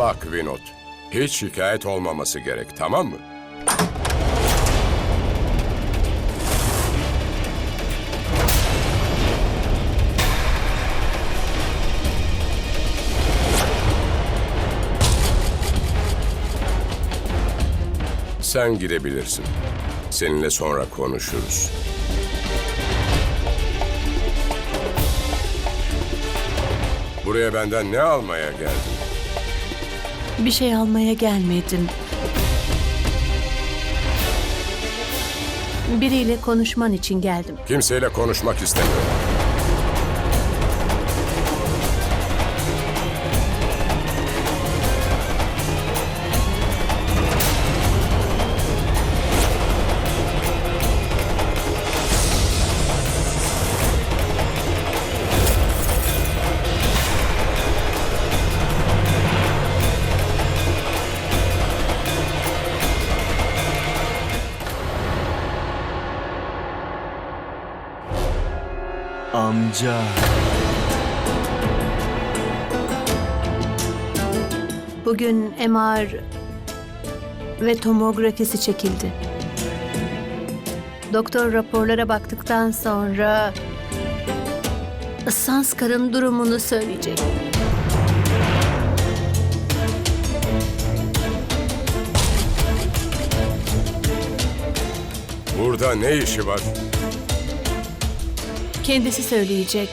Bak Vinod, hiç şikayet olmaması gerek, tamam mı? Sen gidebilirsin. Seninle sonra konuşuruz. Buraya benden ne almaya geldin? Bir şey almaya gelmedim. Biriyle konuşman için geldim. Kimseyle konuşmak istemiyorum. Amca. Bugün MR ve tomografisi çekildi. Doktor raporlara baktıktan sonra Sanskar'ın durumunu söyleyecek. Burada ne işi var? Kendisi söyleyecek.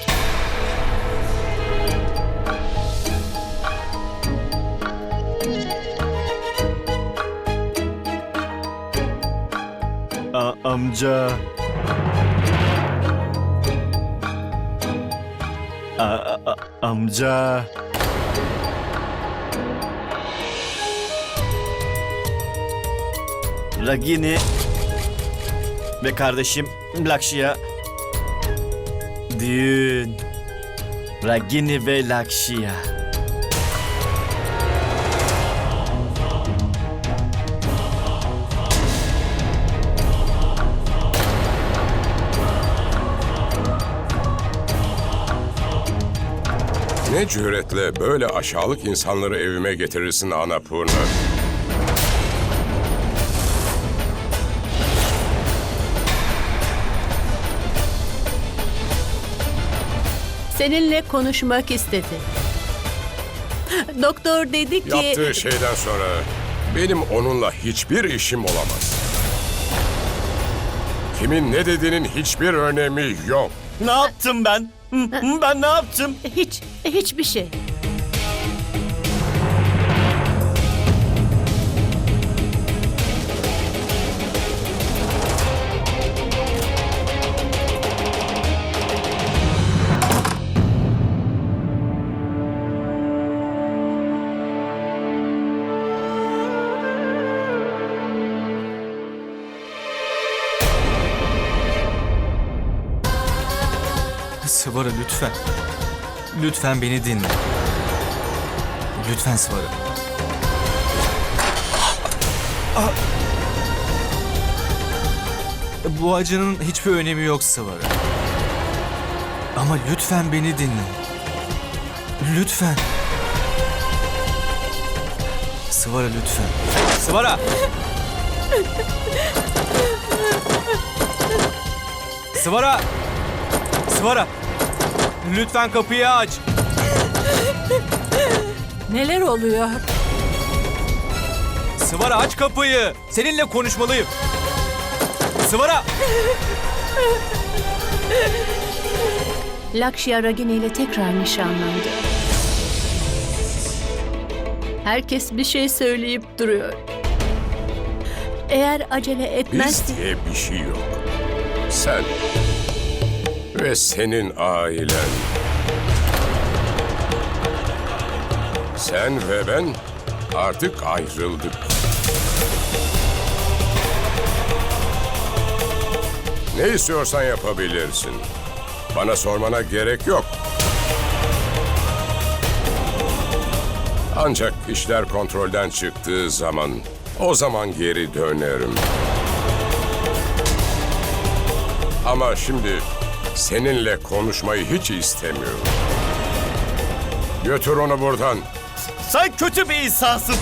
A- amca. A- a- amca. Ragini ve kardeşim Lakşya düğün. Ragini ve Lakşya. Ne cüretle böyle aşağılık insanları evime getirirsin Anapurna? Seninle konuşmak istedi. Doktor dedi ki... Yaptığı şeyden sonra benim onunla hiçbir işim olamaz. Kimin ne dediğinin hiçbir önemi yok. Ne yaptım ben? Ben ne yaptım? Hiç, hiçbir şey. Sıvara lütfen. Lütfen beni dinle. Lütfen Sıvara. Bu acının hiçbir önemi yok Sıvara. Ama lütfen beni dinle. Lütfen. Sıvara lütfen. Sıvara! Sıvara! Sıvara! Lütfen kapıyı aç. Neler oluyor? Sıvara aç kapıyı. Seninle konuşmalıyım. Sıvara! Lakşya Ragini ile tekrar nişanlandı. Herkes bir şey söyleyip duruyor. Eğer acele etmezse... Biz diye bir şey yok. Sen ve senin ailen. Sen ve ben artık ayrıldık. Ne istiyorsan yapabilirsin. Bana sormana gerek yok. Ancak işler kontrolden çıktığı zaman o zaman geri dönerim. Ama şimdi seninle konuşmayı hiç istemiyorum. Götür onu buradan. Sen kötü bir insansın.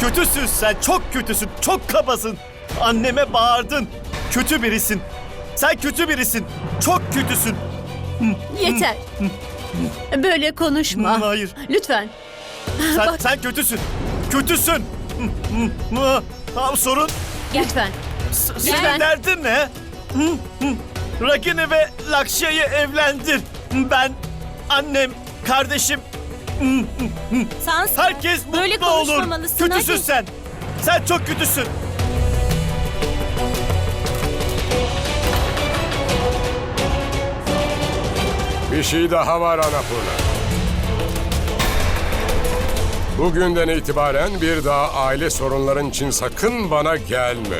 Kötüsün sen. Çok kötüsün. Çok kabasın. Anneme bağırdın. Kötü birisin. Sen kötü birisin. Çok kötüsün. Yeter. Böyle konuşma. Hayır. Lütfen. Sen, sen kötüsün. Kötüsün. Sorun Lütfen. S- Lütfen. Senin derdin ne? Ragini ve Lakşya'yı evlendir. Ben, annem, kardeşim, Sans herkes Böyle mutlu olur. konuşmamalısın, Kötüsün hadi. sen. Sen çok kötüsün. Bir şey daha var Anapurna. Bugünden itibaren bir daha aile sorunların için sakın bana gelme.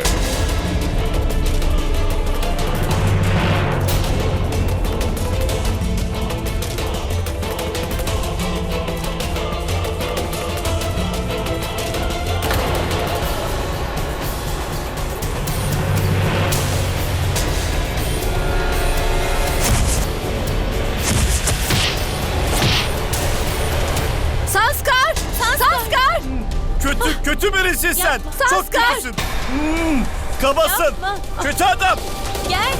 Sen. Çok Sanskar. kötüsün. Hmm, kabasın. Yapma. Kötü adam. gel.